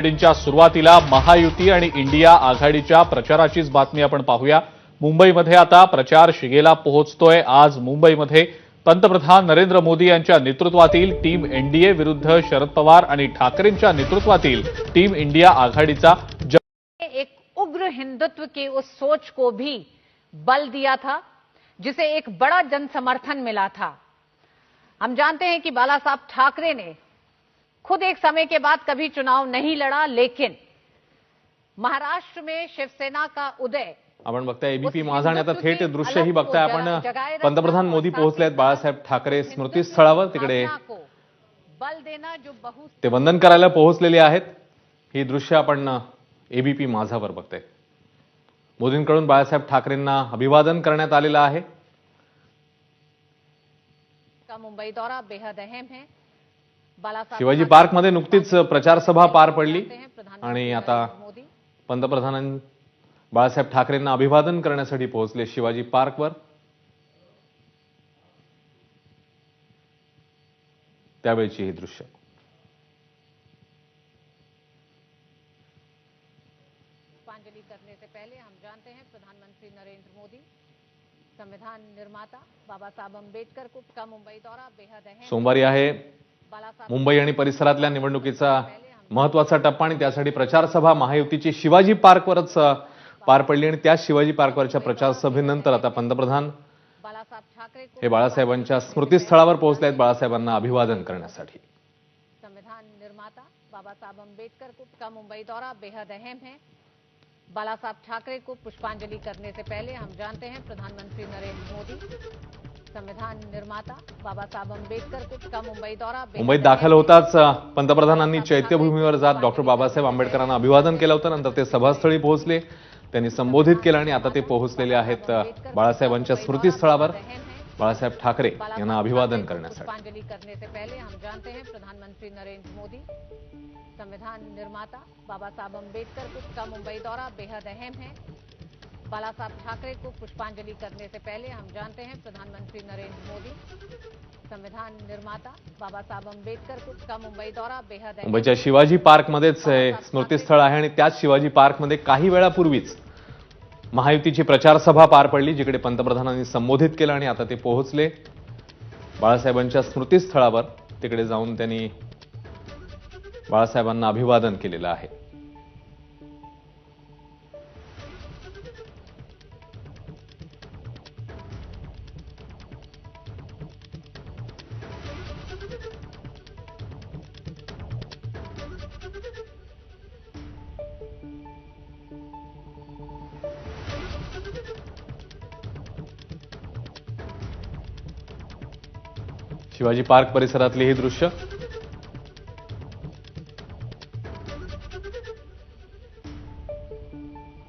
च्या सुरुवातीला महायुती आणि इंडिया आघाडीच्या प्रचाराचीच बातमी आपण पाहूया. मुंबईमध्ये आता प्रचार शिगेला पोहोचतोय. आज मुंबईमध्ये पंतप्रधान नरेंद्र मोदी यांच्या नेतृत्वातील टीम एनडीए विरुद्ध शरद पवार आणि ठाकरेंच्या नेतृत्वातील टीम इंडिया आघाडीचा एक उग्र हिंदुत्व की उस सोच को भी बल दिया था जिसे एक बड़ा जनसमर्थन मिला था। हम जानते हैं कि बाला साहब ठाकरे ने खुद एक समय के बाद कभी चुनाव नहीं लड़ा लेकिन महाराष्ट्र में शिवसेना का उदय आपण बघताय एबीपी माझा आणि आता थेट दृश्यही बघताय आपण पंतप्रधान मोदी पोहोचले आहेत बाळासाहेब ठाकरे तिकडे. देना जो बहु ते वंदन करायला पोहोचलेले आहेत. ही दृश्य आपण एबीपी माझावर बघताय. मोदींकडून बाळासाहेब ठाकरेंना अभिवादन करण्यात आलेलं आहे. का मुंबई दौरा बेहद अहम है। शिवाजी ठाकरे पार्कमध्ये नुकतीच प्रचार सभा पार पडली हैं, आणि आता पंतप्रधान बाळासाहेब ठाकरेंना अभिवादन करण्यासाठी पोहोचले शिवाजी पार्कवर. त्यावेळची ही दृश्य. पुष्पांजलि करने से पहले हम जानते हैं प्रधानमंत्री नरेंद्र मोदी संविधान निर्माता बाबा साहब अम्बेडकर को का मुंबई दौरा बेहद अहम सोमवारी आहे मुंबई आणि परिसरातल्या निवडणुकीचा महत्त्वाचा टप्पा आणि त्यासाठी प्रचार सभा महायुतीची शिवाजी पार्कवरच पार पडली आणि त्या शिवाजी पार्कवरच्या प्रचार सभेनंतर आता पंतप्रधान हे बाळासाहेबांच्या स्मृतीस्थळावर पोहोचले आहेत बाळासाहेबांना अभिवादन करण्यासाठी. संविधान निर्माता बाबा साहब अम्बेडकर को का मुंबई दौरा बेहद अहम है। बाला साहब ठाकरे को पुष्पांजलि करने से पहले हम जानते हैं प्रधानमंत्री नरेंद्र मोदी संविधान निर्माता बाबा साहब अम्बेडकर को मुंबई दौरा। मुंबईत दाखल होताच पंतप्रधानांनी चैत्यभूमीवर जात डॉक्टर बाबासाहेब आंबेडकरांना अभिवादन केलं होतं नंतर ते सभास्थळी पोहोचले. त्यांनी संबोधित केलं आणि आता ते पोहोचलेले आहेत बाळासाहेबांच्या स्मृतीस्थळावर. बाळासाहेब ठाकरे यांना अभिवादन करण्यासाठी. करने से पहले हम जानते हैं प्रधानमंत्री नरेंद्र मोदी। संविधान निर्माता बाबा साहब अम्बेडकर का मुंबई दौरा बेहद अहम है। बाला साहब ठाकरे को पुष्पांजलि करने से पहले हम जानते हैं प्रधानमंत्री नरेंद्र मोदी संविधान निर्माता बाबा साहब अम्बेडकर को मुंबई दौरा बेहद मुंबईच्या शिवाजी पार्कमध्येच हे स्मृतीस्थळ आहे आणि त्याच शिवाजी पार्कमध्ये काही वेळापूर्वीच महायुतीची प्रचार सभा पार पडली जिकडे पंतप्रधानांनी संबोधित केलं आणि आता ते पोहोचले. बाळासाहेबांच्या स्मृतीस्थळावर तिकडे जाऊन त्यांनी बाळासाहेबांना अभिवादन केलेलं आहे. शिवाजी पार्क परिसरातली ही दृश्य.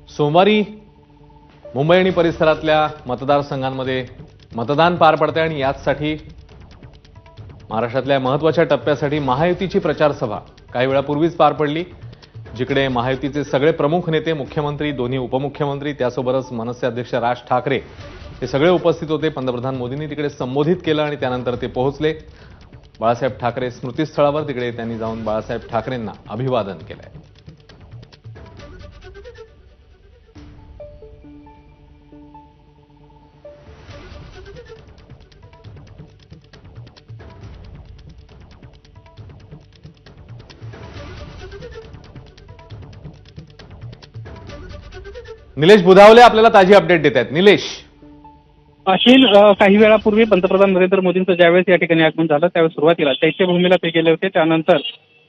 सोमवारी मुंबई आणि परिसरातल्या मतदारसंघांमध्ये मतदान पार पडते आणि याचसाठी महाराष्ट्रातल्या महत्त्वाच्या टप्प्यासाठी महायुतीची प्रचार सभा काही वेळापूर्वीच पार पडली जिकडे महायुतीचे सगळे प्रमुख नेते मुख्यमंत्री दोन्ही उपमुख्यमंत्री त्यासोबतच मनसे अध्यक्ष राज ठाकरे हे सगळे उपस्थित होते. पंतप्रधान मोदींनी तिकडे संबोधित केलं आणि त्यानंतर ते पोहोचले. बाळासाहेब ठाकरे स्मृतीस्थळावर तिकडे त्यांनी जाऊन बाळासाहेब ठाकरेंना अभिवादन केलंय. निलेश बुधावले आपल्याला ताजी अपडेट देत आहेत. निलेश. अशील काही वेळापूर्वी पंतप्रधान नरेंद्र मोदींचं ज्यावेळेस या ठिकाणी आगमन झालं त्यावेळेस सुरुवातीला चैत्यभूमीला ते गेले होते. त्यानंतर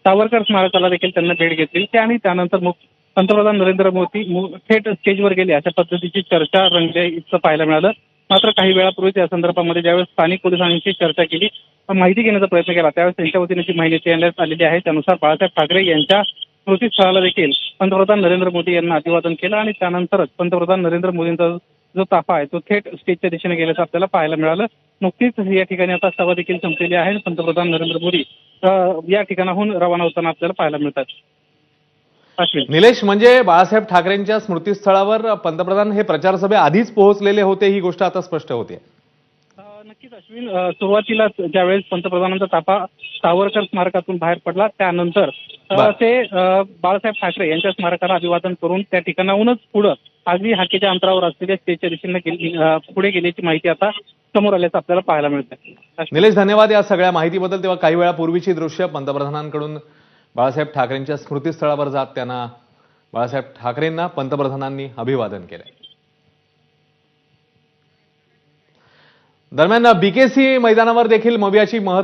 सावरकर स्मारकाला देखील त्यांना भेट घेतली. ते आणि त्यानंतर पंतप्रधान नरेंद्र मोदी थेट स्टेजवर गेले. अशा पद्धतीची चर्चा रंगले इतकं पाहायला मिळालं. मात्र काही वेळापूर्वी या संदर्भामध्ये ज्यावेळेस स्थानिक पोलिसांशी चर्चा केली माहिती घेण्याचा प्रयत्न केला त्यावेळेस त्यांच्या वतीने जी माहिती देण्यात आलेली आहे त्यानुसार बाळासाहेब ठाकरे यांच्या स्मृतीस्थळाला देखील पंतप्रधान नरेंद्र मोदी यांना अभिवादन केलं आणि त्यानंतरच पंतप्रधान नरेंद्र मोदींचा जो ताफा आहे तो थेट स्टेजच्या दिशेने गेल्याचं आपल्याला पाहायला मिळालं. नुकतीच या ठिकाणी आता सभा देखील संपलेली आहे. पंतप्रधान नरेंद्र मोदी या ठिकाणाहून रवाना होताना आपल्याला पाहायला मिळतात. अश्विन. निलेश म्हणजे बाळासाहेब ठाकरेंच्या स्मृतीस्थळावर पंतप्रधान हे प्रचार सभे आधीच पोहोचलेले होते ही गोष्ट आता स्पष्ट होते. नक्कीच अश्विन. अ, सुरुवातीलाच ज्यावेळेस पंतप्रधानांचा ताफा सावरकर स्मारकातून बाहेर पडला त्यानंतर. ते बाळासाहेब ठाकरे यांच्या स्मारकाला अभिवादन करून त्या ठिकाणाहूनच पुढं अगदी हाकेच्या अंतरावर असलेल्या स्टेजच्या दिशेने पुढे गेल्याची माहिती आता समोर आल्याचं आपल्याला पाहायला मिळतं निलेश धन्यवाद या सगळ्या माहितीबद्दल. तेव्हा काही वेळापूर्वीची दृश्य पंतप्रधानांकडून बाळासाहेब ठाकरेंच्या स्मृतीस्थळावर जात त्यांना बाळासाहेब ठाकरेंना पंतप्रधानांनी अभिवादन केलं. दरम्यान बीकेसी मैदानावर देखील मवियाची महत्त्व